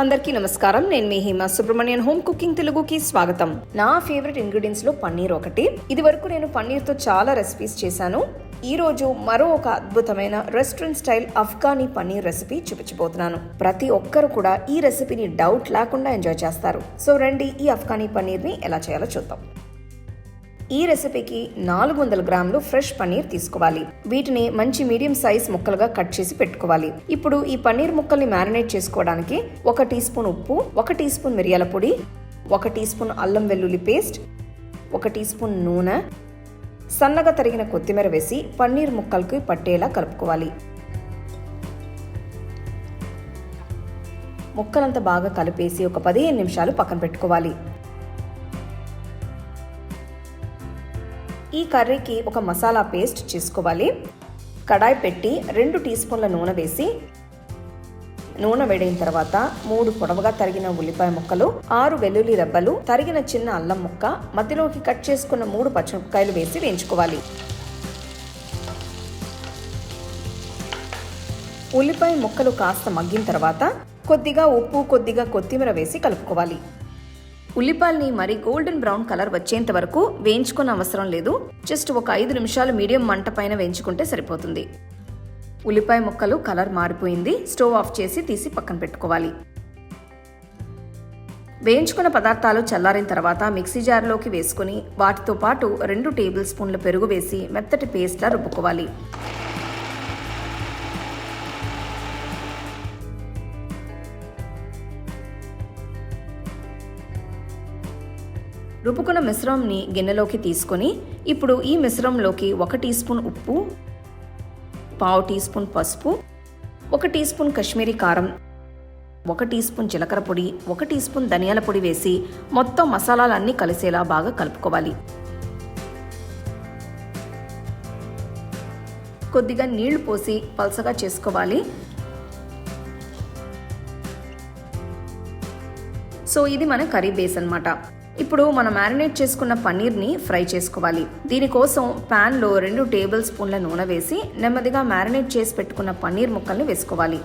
అందరికీ నమస్కారం. నేను మీ హిమ సుబ్రహ్మణ్యన్. హోమ్ కుకింగ్ తెలుగుకి స్వాగతం. నా ఫేవరెట్ ఇంగ్రీడియంట్స్లో పన్నీర్ ఒకటి. ఇది వరకు నేను పన్నీర్తో చాలా రెసిపీస్ చేశాను. ఈ రోజు మరో ఒక అద్భుతమైన restaurant style Afghani paneer recipe చూపించబోతున్నాను. ప్రతి ఒక్కరు కూడా ఈ రెసిపీని డౌట్ లేకుండా ఎంజాయ్ చేస్తారు. సో రండి ఈ అఫ్ఘానీ పన్నీర్ని ఎలా చేయాలో చూద్దాం. ఈ రెసిపీకి నాలుగు వందల గ్రాములు ఫ్రెష్ పన్నీర్ తీసుకోవాలి. వీటిని మంచి మీడియం సైజ్ ముక్కలుగా కట్ చేసి పెట్టుకోవాలి. ఇప్పుడు ఈ పన్నీర్ ముక్కల్ని మ్యారినేట్ చేసుకోవడానికి ఒక టీ స్పూన్ ఉప్పు ఒక టీ స్పూన్ మిరియాల పొడి ఒక టీ స్పూన్ అల్లం వెల్లుల్లి పేస్ట్ ఒక టీ స్పూన్ నూనె సన్నగా తరిగిన కొత్తిమీర వేసి పన్నీర్ ముక్కలకి పట్టేలా కలుపుకోవాలి. ముక్కలంతా బాగా కలిపేసి ఒక పదిహేను నిమిషాలు పక్కన పెట్టుకోవాలి. ఈ కర్రీకి ఒక మసాలా పేస్ట్ చేసుకోవాలి. కడాయి పెట్టి రెండు టీ స్పూన్ల నూనె వేసి నూనె వేడైన తర్వాత మూడు పొడవుగా తరిగిన ఉల్లిపాయ ముక్కలు ఆరు వెల్లుల్లి రెబ్బలు తరిగిన చిన్న అల్లం ముక్క మధ్యలోకి కట్ చేసుకున్న మూడు పచ్చిమిరపకాయలు వేసి వేయించుకోవాలి. ఉల్లిపాయ ముక్కలు కాస్త మగ్గిన తర్వాత కొద్దిగా ఉప్పు కొద్దిగా కొత్తిమీర వేసి కలుపుకోవాలి. ఉల్లిపాయల్ని మరి గోల్డెన్ బ్రౌన్ కలర్ వచ్చేంత వరకు వేయించుకున్న అవసరం లేదు. జస్ట్ ఒక ఐదు నిమిషాలు మీడియం మంట పైన వేయించుకుంటే సరిపోతుంది. ఉల్లిపాయ ముక్కలు కలర్ మారిపోయింది. స్టవ్ ఆఫ్ చేసి తీసి పక్కన పెట్టుకోవాలి. వేయించుకున్న పదార్థాలు చల్లారిన తర్వాత మిక్సీ జార్లోకి వేసుకుని వాటితో పాటు రెండు టేబుల్ స్పూన్ల పెరుగు వేసి మెత్తటి పేస్ట్లా రుబ్బుకోవాలి. రుబ్బుకున్న మిశ్రమంని గిన్నెలోకి తీసుకొని ఇప్పుడు ఈ మిశ్రమంలోకి ఒక టీ స్పూన్ ఉప్పు పావు టీ స్పూన్ పసుపు ఒక టీ స్పూన్ కాశ్మీరీ కారం ఒక టీ స్పూన్ జీలకర్ర పొడి ఒక టీ స్పూన్ ధనియాల పొడి వేసి మొత్తం మసాలాలన్నీ కలిసేలా బాగా కలుపుకోవాలి. కొద్దిగా నీళ్ళు పోసి పలసగా చేసుకోవాలి. సో ఇది మన కర్రీ బేస్ అనమాట ఇప్పుడు మనం మ్యారినేట్ చేసుకున్న పన్నీర్ని ఫ్రై చేసుకోవాలి. దీనికోసం ప్యాన్లో రెండు టేబుల్ స్పూన్ల నూనె వేసి నెమ్మదిగా మ్యారినేట్ చేసి పెట్టుకున్న పన్నీర్ ముక్కల్ని వేసుకోవాలి.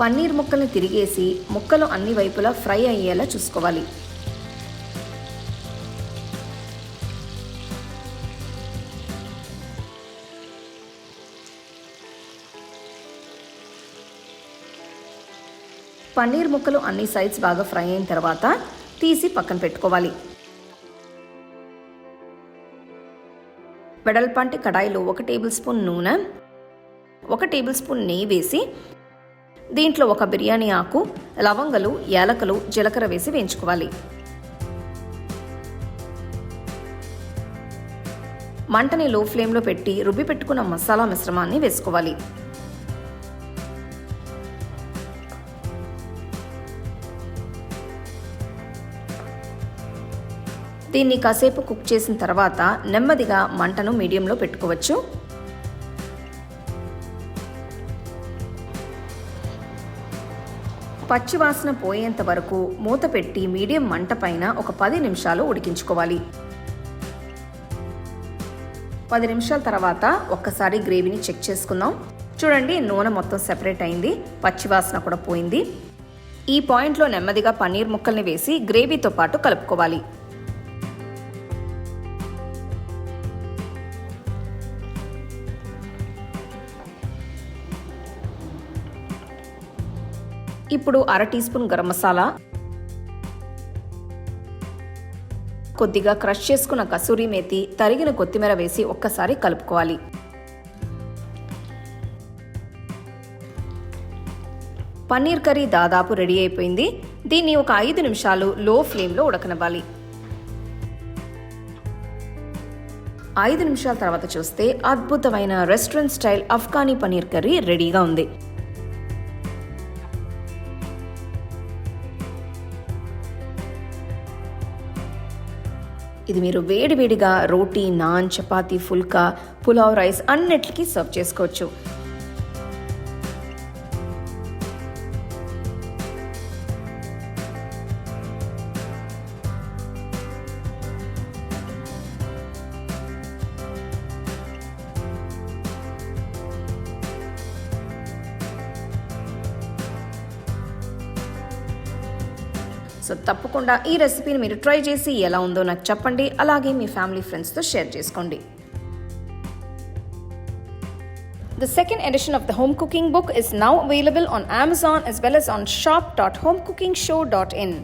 పన్నీర్ ముక్కల్ని తిరిగేసి ముక్కలు అన్ని వైపులా ఫ్రై అయ్యేలా చూసుకోవాలి. పన్నీర్ ముక్కలు అన్ని సైడ్స్ బాగా ఫ్రై అయిన తర్వాత తీసి పక్కన పెట్టుకోవాలి. వెడల్పాంటి కడాయిలో ఒక టేబుల్ స్పూన్ నూనె ఒక టేబుల్ స్పూన్ నెయ్యి వేసి దీంట్లో ఒక బిర్యానీ ఆకు లవంగలు యాలకలు జీలకర్ర వేసి వేయించుకోవాలి. మంటని లో ఫ్లేమ్లో పెట్టి రుబ్బి పెట్టుకున్న మసాలా మిశ్రమాన్ని వేసుకోవాలి. దీన్ని కాసేపు కుక్ చేసిన తర్వాత నెమ్మదిగా మంటను మీడియంలో పెట్టుకోవచ్చు. పచ్చివాసన పోయేంత వరకు మూత పెట్టి మీడియం మంట పైన ఒక పది నిమిషాలు ఉడికించుకోవాలి. పది నిమిషాల తర్వాత ఒక్కసారి గ్రేవీని చెక్ చేసుకుందాం. చూడండి నూనె మొత్తం సెపరేట్ అయింది పచ్చివాసన కూడా పోయింది. ఈ పాయింట్లో నెమ్మదిగా పన్నీర్ ముక్కల్ని వేసి గ్రేవీతో పాటు కలుపుకోవాలి. ఇప్పుడు అర టీ స్పూన్ గరం మసాలా. కొద్దిగా క్రష్ చేసుకున్న కసూరి మేతి తరిగిన కొత్తిమీర వేసి ఒక్కసారి కలుపుకోవాలి. పన్నీర్ కర్రీ దాదాపు రెడీ అయిపోయింది. దీన్ని ఒక ఐదు నిమిషాలు లో ఫ్లేమ్లో ఉడకనివ్వాలి. ఐదు నిమిషాల తర్వాత చూస్తే అద్భుతమైన restaurant style Afghani paneer curry రెడీగా ఉంది. ఇది మీరు వేడివేడిగా రోటీ నాన్ చపాతీ ఫుల్కా పులావ్ రైస్ అన్నిటికీ సర్వ్ చేసుకోవచ్చు. సో తప్పకుండా ఈ రెసిపీని మీరు ట్రై చేసి ఎలా ఉందో నాకు చెప్పండి. అలాగే మీ ఫ్యామిలీ ఫ్రెండ్స్తో షేర్ చేసుకోండి. The second edition of the home cooking book is now available on Amazon as well as on shop dot home cooking show dot in